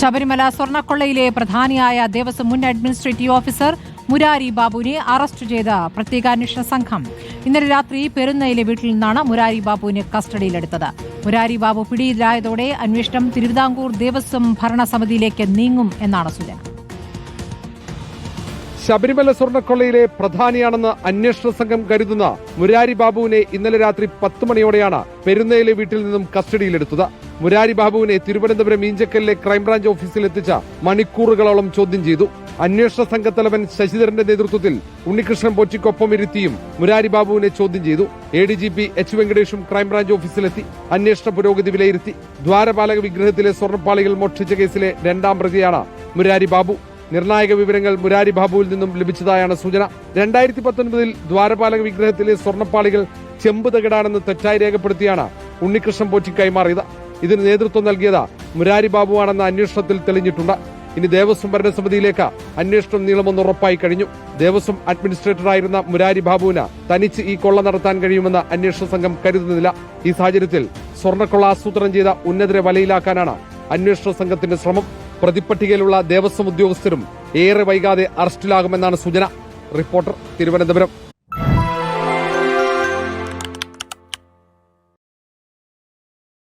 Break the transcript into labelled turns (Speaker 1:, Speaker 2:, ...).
Speaker 1: ശബരിമല സ്വർണക്കൊള്ളയിലെ പ്രധാനിയായ ദേവസ്വം മുൻ administrative officer Murari ബാബുവിനെ arrest ചെയ്ത പ്രത്യേക അന്വേഷണ സംഘം. ഇന്നലെ രാത്രി പെരുന്നയിലെ വീട്ടിൽ നിന്നാണ് മുരാരി ബാബുവിനെ കസ്റ്റഡിയിലെടുത്തത്. മുരാരി ബാബു പിടിയിലായതോടെ അന്വേഷണം തിരുവിതാംകൂർ ദേവസ്വം ഭരണസമിതിയിലേക്ക് നീങ്ങും എന്നാണ് സൂചന.
Speaker 2: ശബരിമല സ്വർണക്കൊള്ളയിലെ പ്രധാനിയാണെന്ന് അന്വേഷണ സംഘം കരുതുന്ന മുരാരി ബാബുവിനെ ഇന്നലെ രാത്രി പത്ത് മണിയോടെയാണ് പെരുന്നയിലെ വീട്ടിൽ നിന്നും കസ്റ്റഡിയിലെടുത്തത്. മുരാരി ബാബുവിനെ തിരുവനന്തപുരം ഈഞ്ചക്കലിലെ ക്രൈംബ്രാഞ്ച് ഓഫീസിൽ എത്തിച്ച മണിക്കൂറുകളോളം ചോദ്യം ചെയ്തു. അന്വേഷണ സംഘത്തലവൻ ശശിധരന്റെ നേതൃത്വത്തിൽ ഉണ്ണികൃഷ്ണൻ പോറ്റിക്കൊപ്പം ഇരുത്തിയും മുരാരി ബാബുവിനെ ചോദ്യം ചെയ്തു. A D G P H വെങ്കടേഷും crime branch ഓഫീസിലെത്തി അന്വേഷണ പുരോഗതി വിലയിരുത്തി. ദ്വാരപാലക വിഗ്രഹത്തിലെ സ്വർണപ്പാളികൾ മോഷ്ടിച്ച കേസിലെ രണ്ടാം പ്രതിയാണ് മുരാരി ബാബു. നിർണായക വിവരങ്ങൾ മുരാരി ബാബുവിൽ നിന്നും ലഭിച്ചതായാണ് സൂചന. രണ്ടായിരത്തി പത്തൊൻപതിൽ ദ്വാരപാലക വിഗ്രഹത്തിലെ സ്വർണപ്പാളികൾ ചെമ്പ് തകിടാണെന്ന് തെറ്റായി രേഖപ്പെടുത്തിയാണ് ഉണ്ണികൃഷ്ണൻ പോറ്റി കൈമാറിയത്. ഇതിന് നേതൃത്വം നൽകിയത് മുരാരി ബാബുവാണെന്ന അന്വേഷണത്തിൽ തെളിഞ്ഞിട്ടുണ്ട്. ഇനി ദേവസ്വം ഭരണസമിതിയിലേക്ക് അന്വേഷണം നീളമെന്ന് ഉറപ്പായി കഴിഞ്ഞു. ദേവസ്വം അഡ്മിനിസ്ട്രേറ്ററായിരുന്ന മുരാരി ബാബുവിന് തനിച്ച് ഈ കൊള്ള നടത്താൻ കഴിയുമെന്ന് അന്വേഷണ സംഘം കരുതുന്നില്ല. ഈ സാഹചര്യത്തിൽ സ്വർണക്കൊള്ള ആസൂത്രണം ചെയ്ത ഉന്നതരെ വലയിലാക്കാനാണ് അന്വേഷണ സംഘത്തിന്റെ ശ്രമം. പ്രതിപ്പട്ടികയിലുള്ള ദേവസ്വം ഉദ്യോഗസ്ഥരും ഏറെ വൈകാതെ അറസ്റ്റിലാകുമെന്നാണ് സൂചന. റിപ്പോർട്ടർ തിരുവനന്തപുരം.